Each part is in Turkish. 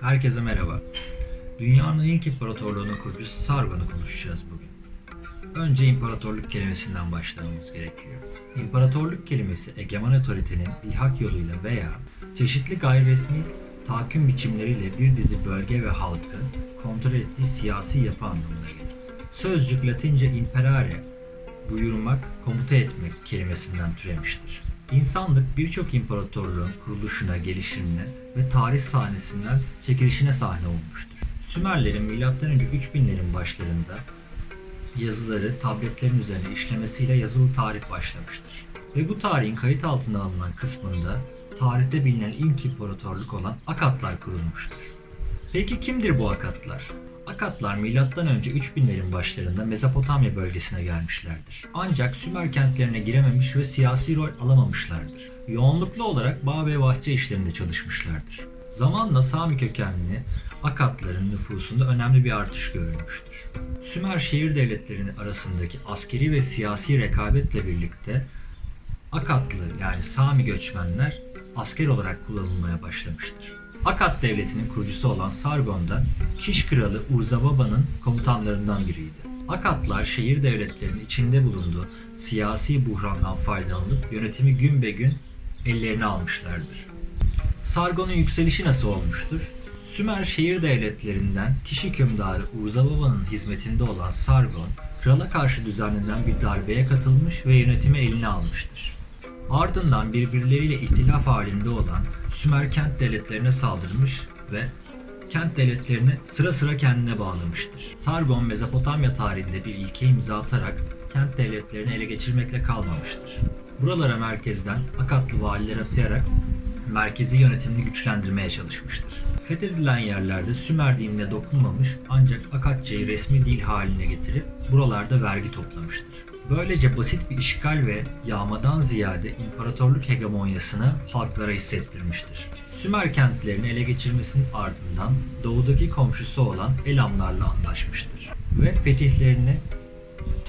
Herkese merhaba. Dünyanın ilk imparatorluğunun kurucusu Sargon'u konuşacağız bugün. Önce imparatorluk kelimesinden başlamamız gerekiyor. İmparatorluk kelimesi egemen otoritenin ilhak yoluyla veya çeşitli gayri resmi tahakküm biçimleriyle bir dizi bölge ve halkı kontrol ettiği siyasi yapı anlamına gelir. Sözcük Latince imperare, buyurmak, komuta etmek kelimesinden türemiştir. İnsanlık birçok imparatorluğun kuruluşuna, gelişimine ve tarih sahnesinden çekilişine sahne olmuştur. Sümerlerin M.Ö. 3000'lerin başlarında yazıları tabletlerin üzerine işlemesiyle yazılı tarih başlamıştır. Ve bu tarihin kayıt altına alınan kısmında tarihte bilinen ilk imparatorluk olan Akatlar kurulmuştur. Peki kimdir bu Akatlar? Akatlar M.Ö. 3000'lerin başlarında Mezopotamya bölgesine gelmişlerdir. Ancak Sümer kentlerine girememiş ve siyasi rol alamamışlardır. Yoğunluklu olarak bağ ve bahçe işlerinde çalışmışlardır. Zamanla Sami kökenli Akatların nüfusunda önemli bir artış görülmüştür. Sümer şehir devletlerinin arasındaki askeri ve siyasi rekabetle birlikte Akatlı yani Sami göçmenler asker olarak kullanılmaya başlamıştır. Akat devletinin kurucusu olan Sargon da Kiş kralı Urzababa'nın komutanlarından biriydi. Akatlar şehir devletlerinin içinde bulunduğu siyasi buhrandan faydalanıp yönetimi gün be gün ellerine almışlardır. Sargon'un yükselişi nasıl olmuştur? Sümer şehir devletlerinden kişi hükümdarı Urzababa'nın hizmetinde olan Sargon, krala karşı düzenlenen bir darbeye katılmış ve yönetimi eline almıştır. Ardından birbirleriyle ihtilaf halinde olan Sümer kent devletlerine saldırmış ve kent devletlerini sıra sıra kendine bağlamıştır. Sargon Mezopotamya tarihinde bir ilke imza atarak kent devletlerini ele geçirmekle kalmamıştır. Buralara merkezden Akatlı valiler atayarak merkezi yönetimini güçlendirmeye çalışmıştır. Fethedilen yerlerde Sümer dinine dokunmamış ancak Akatçayı resmi dil haline getirip buralarda vergi toplamıştır. Böylece basit bir işgal ve yağmadan ziyade imparatorluk hegemonyasını halklara hissettirmiştir. Sümer kentlerini ele geçirmesinin ardından doğudaki komşusu olan Elamlarla anlaşmıştır ve fetihlerini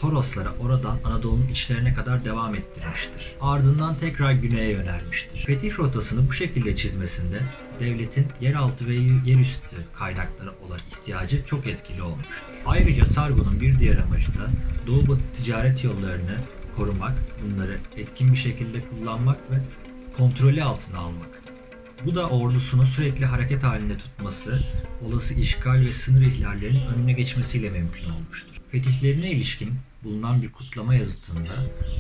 Toroslara oradan Anadolu'nun içlerine kadar devam ettirmiştir. Ardından tekrar güneye yönelmiştir. Fetih rotasını bu şekilde çizmesinde devletin yeraltı ve yerüstü kaynaklara olan ihtiyacı çok etkili olmuştur. Ayrıca Sargon'un bir diğer amacı da Doğu Batı ticaret yollarını korumak, bunları etkin bir şekilde kullanmak ve kontrolü altına almaktı. Bu da ordusunu sürekli hareket halinde tutması, olası işgal ve sınır ihlallerinin önüne geçmesiyle mümkün olmuştur. Fetihlerine ilişkin bulunan bir kutlama yazıtında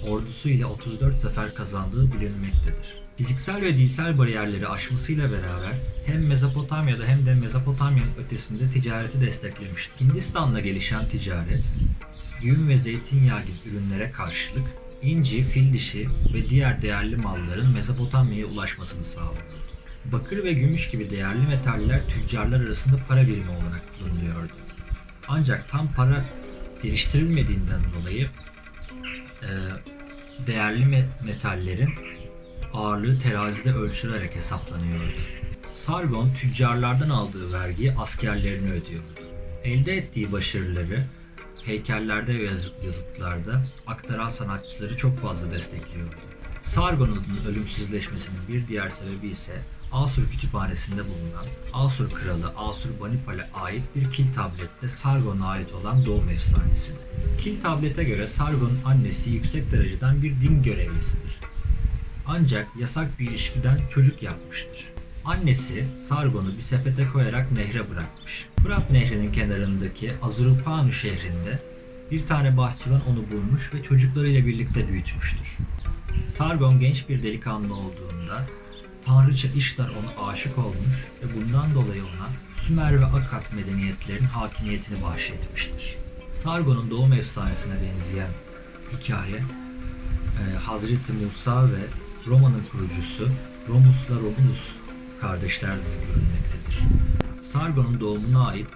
ordusuyla 34 zafer kazandığı bilinmektedir. Fiziksel ve dilsel bariyerleri aşmasıyla beraber hem Mezopotamya'da hem de Mezopotamya'nın ötesinde ticareti desteklemiştir. Hindistan'la gelişen ticaret, yün ve zeytinyağı gibi ürünlere karşılık inci, fil dişi ve diğer değerli malların Mezopotamya'ya ulaşmasını sağlıyordu. Bakır ve gümüş gibi değerli metaller tüccarlar arasında para birimi olarak kullanılıyordu. Ancak tam para geliştirilmediğinden dolayı e, değerli me- metallerin ağırlığı terazide ölçülerek hesaplanıyordu. Sargon tüccarlardan aldığı vergiyi askerlerine ödüyordu. Elde ettiği başarıları heykellerde ve yazı- yazıtlarda aktaran sanatçıları çok fazla destekliyordu. Sargon'un ölümsüzleşmesinin bir diğer sebebi ise Asur kütüphanesinde bulunan Asur kralı Asur Banipal'e ait bir kil tablette Sargon'a ait olan doğum efsanesidir. Kil tablete göre Sargon'un annesi yüksek dereceden bir din görevlisidir. Ancak yasak bir ilişkiden çocuk yapmıştır. Annesi Sargon'u bir sepete koyarak nehre bırakmış. Fırat nehrinin kenarındaki Azurupanu şehrinde bir tane bahçıvan onu bulmuş ve çocuklarıyla birlikte büyütmüştür. Sargon genç bir delikanlı olduğunda Tanrıça İştar ona aşık olmuş ve bundan dolayı ona Sümer ve Akat medeniyetlerinin hakimiyetini bahşetmiştir. Sargon'un doğum efsanesine benzeyen hikaye e, Hazreti Musa ve Roma'nın kurucusu Romus'la Romulus kardeşlerle görülmektedir. Sargon'un doğumuna ait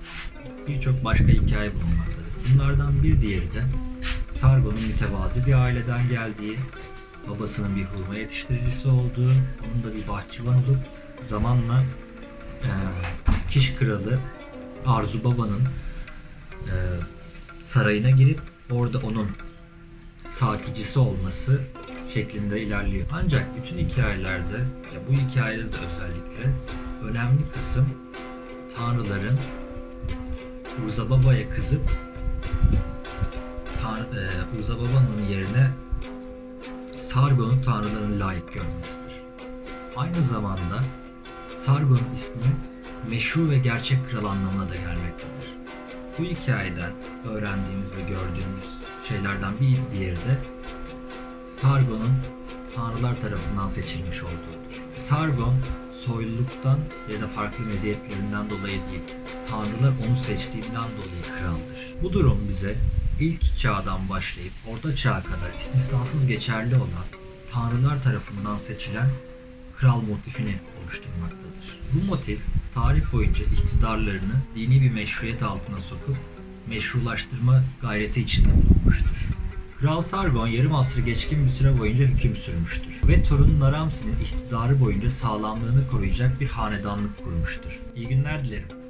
birçok başka hikaye bulunmaktadır. Bunlardan bir diğeri de Sargon'un mütevazi bir aileden geldiği, babasının bir hurma yetiştiricisi olduğu, onun da bir bahçıvan olup zamanla e, Kiş kralı Arzu Baba'nın e, sarayına girip orada onun sakicisi olması şeklinde ilerliyor. Ancak bütün hikayelerde ya bu hikayede de özellikle önemli kısım tanrıların Uzababa'ya kızıp Tan e, Uzababa'nın yerine Sargon'u tanrıların layık görmesidir. Aynı zamanda Sargon'un ismi meşru ve gerçek kral anlamına da gelmektedir. Bu hikayeden öğrendiğimiz ve gördüğümüz şeylerden bir diğeri de Sargon'un tanrılar tarafından seçilmiş olduğudur. Sargon soyluluktan ya da farklı meziyetlerinden dolayı değil, tanrılar onu seçtiğinden dolayı kraldır. Bu durum bize ilk çağdan başlayıp orta çağa kadar istisnasız geçerli olan tanrılar tarafından seçilen kral motifini oluşturmaktadır. Bu motif tarih boyunca iktidarlarını dini bir meşruiyet altına sokup meşrulaştırma gayreti içinde bulunmuştur. Kral Sargon yarım asrı geçkin bir süre boyunca hüküm sürmüştür ve torunu Naramsi'nin iktidarı boyunca sağlamlığını koruyacak bir hanedanlık kurmuştur. İyi günler dilerim.